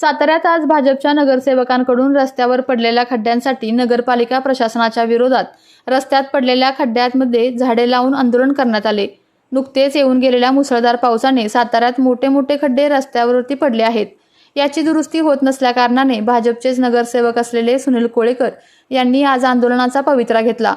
साताऱ्यात आज भाजपच्या नगरसेवकांकडून रस्त्यावर पडलेल्या खड्ड्यांसाठी नगरपालिका प्रशासनाच्या विरोधात रस्त्यात पडलेल्या खड्ड्यांमध्ये झाडे लावून आंदोलन करण्यात आले. नुकतेच येऊन गेलेल्या मुसळधार पावसाने साताऱ्यात मोठे मोठे खड्डे रस्त्यावरती पडले आहेत. याची दुरुस्ती होत नसल्याकारणाने भाजपचेच नगरसेवक असलेले सुनील कोळेकर यांनी आज आंदोलनाचा पवित्रा घेतला.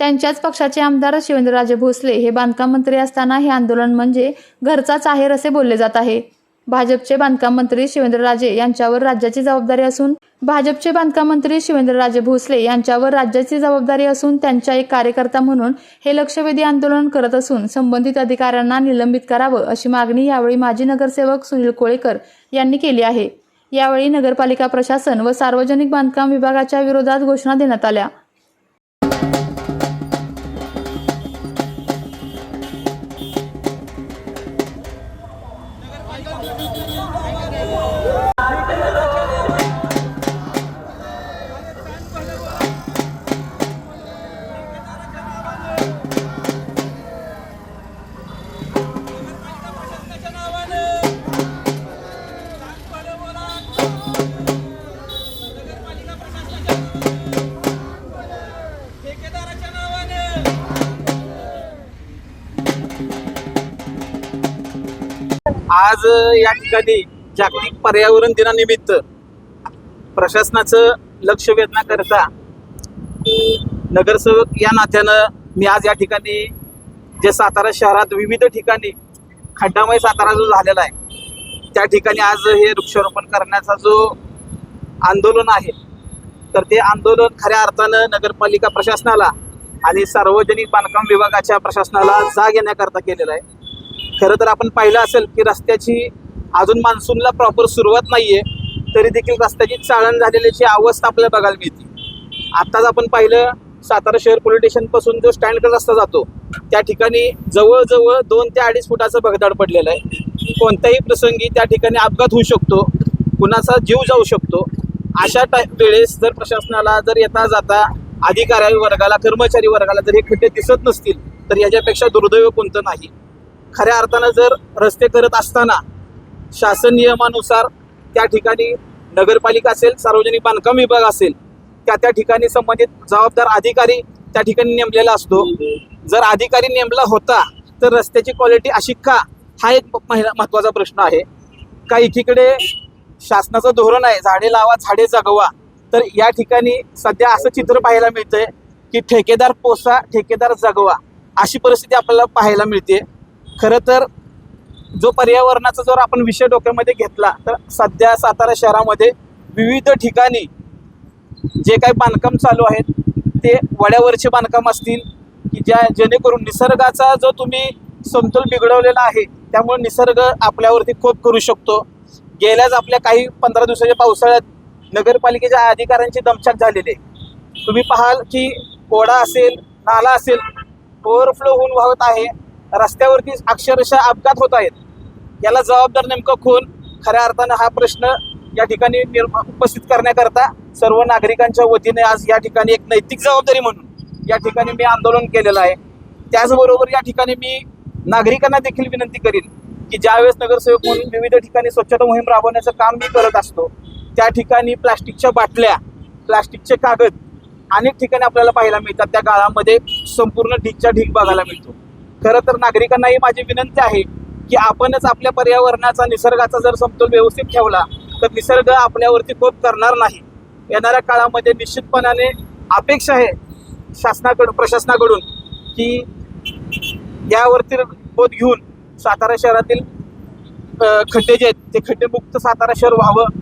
त्यांच्याच पक्षाचे आमदार शिवेंद्रराजे भोसले हे बांधकाम मंत्री असताना हे आंदोलन म्हणजे घरचाच आहेर असे बोलले जात आहे. भाजपचे बांधकाम मंत्री शिवेंद्रराजे यांच्यावर राज्याची जबाबदारी असून भाजपचे बांधकाम मंत्री शिवेंद्रराजे भोसले यांच्यावर राज्याची जबाबदारी असून त्यांच्या एक कार्यकर्ता म्हणून हे लक्षवेधी आंदोलन करत असून संबंधित अधिकाऱ्यांना निलंबित करावं अशी मागणी यावेळी माजी नगरसेवक सुनील कोळेकर यांनी केली आहे. यावेळी नगरपालिका प्रशासन व सार्वजनिक बांधकाम विभागाच्या विरोधात घोषणा देण्यात आल्या. आज या ठिकाणी जागतिक पर्यावरण दिनानिमित्त प्रशासनाचं लक्ष वेधण्याकरता नगरसेवक या नात्यानं मी आज या ठिकाणी जे सातारा शहरात विविध ठिकाणी खड्डामय सातारा जो झालेला आहे त्या ठिकाणी आज हे वृक्षारोपण करण्याचा जो आंदोलन आहे तर ते आंदोलन खऱ्या अर्थानं नगरपालिका प्रशासनाला आणि सार्वजनिक बांधकाम विभागाच्या प्रशासनाला जाग येण्याकरता केलेलं आहे. खरं तर आपण पाहिलं असेल की रस्त्याची अजून मान्सूनला प्रॉपर सुरुवात नाहीये तरी देखील रस्त्याची चाळण झालेल्याची अवस्था आपल्याला बघायला मिळते. आत्ताच आपण पाहिलं सातारा शहर पोलीस स्टेशनपासून जो स्टँडकडे रस्ता जातो त्या ठिकाणी जवळजवळ दोन ते अडीच फुटाचं भगदाड पडलेलं आहे. कोणत्याही प्रसंगी त्या ठिकाणी अपघात होऊ शकतो कुणाचा जीव जाऊ शकतो. अशा टाय वेळेस जर प्रशासनाला जर येता जाता अधिकारी वर्गाला कर्मचारी वर्गाला जर हे खड्डे दिसत नसतील तर याच्यापेक्षा दुर्दैव कोणतं नाही. खऱ्या अर्थानं जर रस्ते करत असताना शासन नियमानुसार त्या ठिकाणी नगरपालिका असेल सार्वजनिक बांधकाम विभाग असेल त्या त्या ठिकाणी संबंधित जबाबदार अधिकारी त्या ठिकाणी नेमलेला असतो. जर अधिकारी नेमला होता तर रस्त्याची क्वालिटी अशी का? हा एक महिला महत्त्वाचा प्रश्न आहे. का एकीकडे शासनाचं धोरण आहे झाडे लावा झाडे जगवा तर या ठिकाणी सध्या असं चित्र पाहायला मिळतंय की ठेकेदार पोसा ठेकेदार जगवा अशी परिस्थिती आपल्याला पाहायला मिळते. खरं तर जो पर्यावरणाचा जर आपण विषय डोक्यामध्ये घेतला तर सध्या सातारा शहरामध्ये विविध ठिकाणी जे काही बांधकाम चालू आहेत ते वड्यावरचे बांधकाम असतील की ज्या जेणेकरून निसर्गाचा जो तुम्ही समतोल बिघडवलेला आहे त्यामुळे निसर्ग आपल्यावरती खोप करू शकतो. गेल्याच आपल्या काही पंधरा दिवसाच्या पावसाळ्यात नगरपालिकेच्या अधिकाऱ्यांची दमछाक झालेली आहे. तुम्ही पाहाल की ओढा असेल नाला असेल ओव्हरफ्लो होऊन वाहत आहे. रस्त्यावरती अक्षरशः अपघात होत आहेत. याला जबाबदार नेमकं कोण? खऱ्या अर्थानं हा प्रश्न या ठिकाणी उपस्थित करण्याकरता सर्व नागरिकांच्या वतीने आज या ठिकाणी एक नैतिक जबाबदारी म्हणून या ठिकाणी मी आंदोलन केलेलं आहे. त्याचबरोबर या ठिकाणी मी नागरिकांना देखील विनंती करीन की ज्यावेळेस नगरसेवक म्हणून विविध ठिकाणी स्वच्छता मोहीम राबवण्याचं काम मी करत असतो त्या ठिकाणी प्लास्टिकच्या बाटल्या प्लास्टिकचे कागद अनेक ठिकाणी आपल्याला पाहायला मिळतात. त्या काळामध्ये संपूर्ण ढीकच्या ढीक बघायला मिळतो. खरं तर नागरिकांनाही माझी विनंती आहे की आपणच आपल्या पर्यावरणाचा निसर्गाचा जर समतोल व्यवस्थित ठेवला तर निसर्ग आपल्यावरती कोप करणार नाही. येणाऱ्या काळामध्ये निश्चितपणाने अपेक्षा आहे शासनाकडून प्रशासनाकडून की यावरती बोध घेऊन सातारा शहरातील खड्डे जे आहेत ते खड्डे मुक्त सातारा शहर व्हावं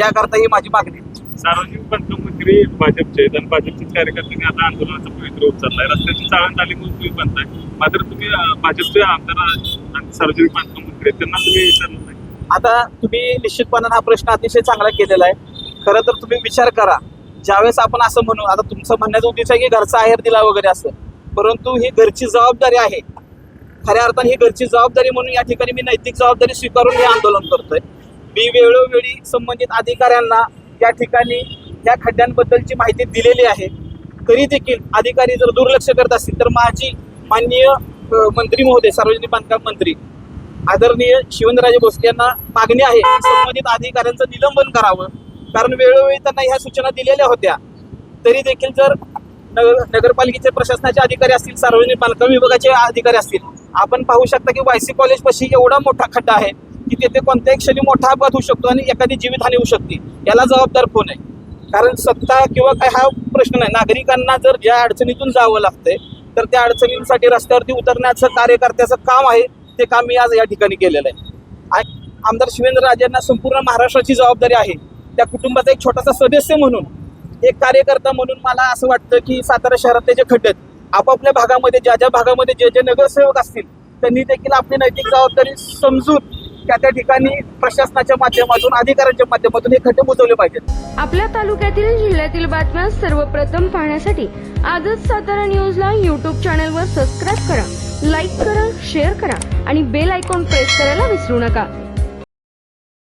याकरता ही माझी मागणी सार्वजनिक बांधकाम भाजपचे आहेत आणि भाजपचेच कार्यकर्त्यांनी आता आंदोलनाचा पवित्र उचललाय रस्त्याची चाळण झाली म्हणून तुम्ही म्हणताय. मात्र तुम्ही भाजपचे आमदार आणि सार्वजनिक बांधकाम मंत्री आहेत त्यांना तुम्ही विचारलं नाही. आता तुम्ही निश्चितपणानं हा प्रश्न अतिशय चांगला केलेला आहे. खरं तर तुम्ही विचार करा. ज्यावेळेस आपण असं म्हणू आता तुमचं म्हणण्याचं उद्देश आहे की घरचा आहेर दिला वगैरे असं. परंतु ही घरची जबाबदारी आहे. खऱ्या अर्थाने ही घरची जबाबदारी म्हणून या ठिकाणी मी नैतिक जबाबदारी स्वीकारून हे आंदोलन करतोय. मी वेळोवेळी संबंधित अधिकाऱ्यांना या ठिकाणी या खड्ड्यांबद्दलची माहिती दिलेली आहे. तरी देखील अधिकारी जर दुर्लक्ष करत असतील तर माझी माननीय मंत्री महोदय सार्वजनिक बांधकाम मंत्री आदरणीय शिवनराजे भोसले यांना मागणी आहे संबंधित अधिकाऱ्यांचं निलंबन करावं. कारण वेळोवेळी त्यांना ह्या सूचना दिलेल्या होत्या. तरी देखील जर नगर नगरपालिकेचे प्रशासनाचे अधिकारी असतील सार्वजनिक बांधकाम विभागाचे अधिकारी असतील आपण पाहू शकता की वायसी कॉलेज पाशी एवढा मोठा खड्डा आहे की तेथे कोणत्याही क्षणी मोठा अपघात होऊ शकतो आणि एखादी जीवितहानी होऊ शकते. याला जबाबदार कोण आहे? कारण सत्ता किंवा काय हा प्रश्न नाही. नागरिकांना जर ज्या अडचणीतून जावं लागतंय तर त्या अडचणींसाठी रस्त्यावरती उतरण्याचं कार्यकर्त्याचं काम आहे. ते काम मी आज या ठिकाणी केलेलं आहे. आणि आमदार शिवेंद्र राजेंना संपूर्ण महाराष्ट्राची जबाबदारी आहे. त्या कुटुंबाचा एक छोटासा सदस्य म्हणून एक कार्यकर्ता म्हणून मला असं वाटतं की सातारा शहरातले जे खड्डे आपापल्या भागामध्ये ज्या ज्या भागामध्ये जे जे नगरसेवक असतील त्यांनी देखील आपली नैतिक जबाबदारी समजून त्या त्या ठिकाणी प्रशासनाच्या माध्यमातून अधिकाऱ्यांच्या माध्यमातून हे खड्डे बुजवले पाहिजेत. आपल्या तालुक्यातील जिल्ह्यातील बातम्या सर्वप्रथम पाहण्यासाठी आजच सातारा न्यूजला यूट्यूब चॅनलवर सबस्क्राईब करा लाईक करा शेअर करा आणि बेल आयकॉन प्रेस करायला विसरू नका.